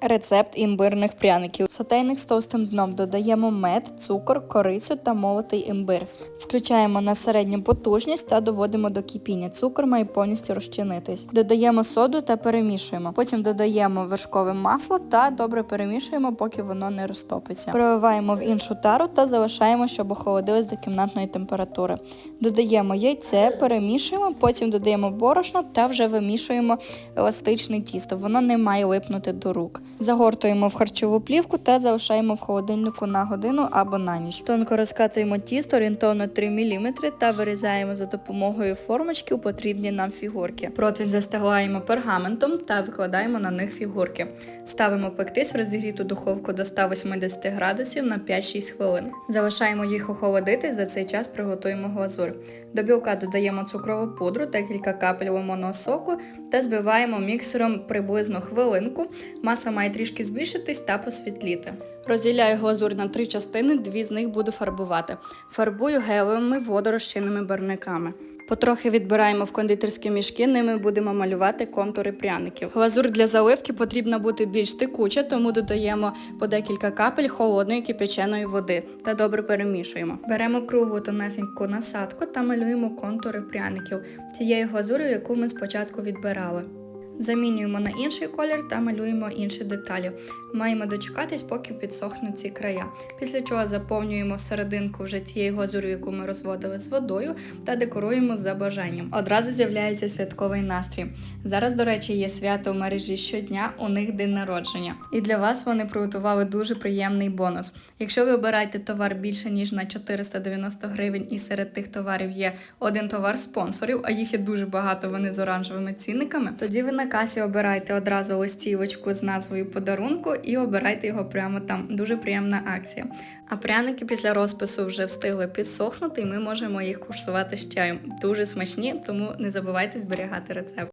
Рецепт імбирних пряників. Сотейник з товстим дном додаємо мед, цукор, корицю та молотий імбир. Включаємо на середню потужність та доводимо до кипіння. Цукор має повністю розчинитись. Додаємо соду та перемішуємо. Потім додаємо вершкове масло та добре перемішуємо, поки воно не розтопиться. Переливаємо в іншу тару та залишаємо, щоб охолодилось до кімнатної температури. Додаємо яйце, перемішуємо, потім додаємо борошно та вже вимішуємо еластичне тісто. Воно не має липнути до рук. Загортуємо в харчову плівку та залишаємо в холодильнику на годину або на ніч. Тонко розкатуємо тісто орієнтовно 3 мм та вирізаємо за допомогою формочки у потрібні нам фігурки. Противень застеглаємо пергаментом та викладаємо на них фігурки. Ставимо пектись в розігріту духовку до 180 градусів на 5-6 хвилин. Залишаємо їх охолодити. За цей час приготуємо глазур. До білка додаємо цукрову пудру, декілька капель лимонного соку та збиваємо міксером приблизно хвилинку. Маса має трішки збільшитись та посвітліти. Розділяю глазур на три частини, дві з них буду фарбувати. Фарбую гелевими водорозчинними барниками. Потрохи відбираємо в кондитерські мішки, ними будемо малювати контури пряників. Глазур для заливки потрібна бути більш текуча, тому додаємо по декілька капель холодної кипяченої води та добре перемішуємо. Беремо круглу тонесеньку насадку та малюємо контури пряників цією глазур'ю, яку ми спочатку відбирали. Замінюємо на інший колір та малюємо інші деталі. Маємо дочекатись, поки підсохнуть ці края. Після чого заповнюємо серединку вже тією глазур'ю, яку ми розводили з водою, та декоруємо за бажанням. Одразу з'являється святковий настрій. Зараз, до речі, є свято в мережі щодня, у них день народження. І для вас вони приготували дуже приємний бонус. Якщо ви обираєте товар більше ніж на 490 гривень, і серед тих товарів є один товар спонсорів, а їх є дуже багато, вони з оранжевими цінниками. Тоді ви на касі обирайте одразу листівочку з назвою подарунку і обирайте його прямо там. Дуже приємна акція. А пряники після розпису вже встигли підсохнути, і ми можемо їх куштувати з чаєм. Дуже смачні, тому не забувайте зберігати рецепт.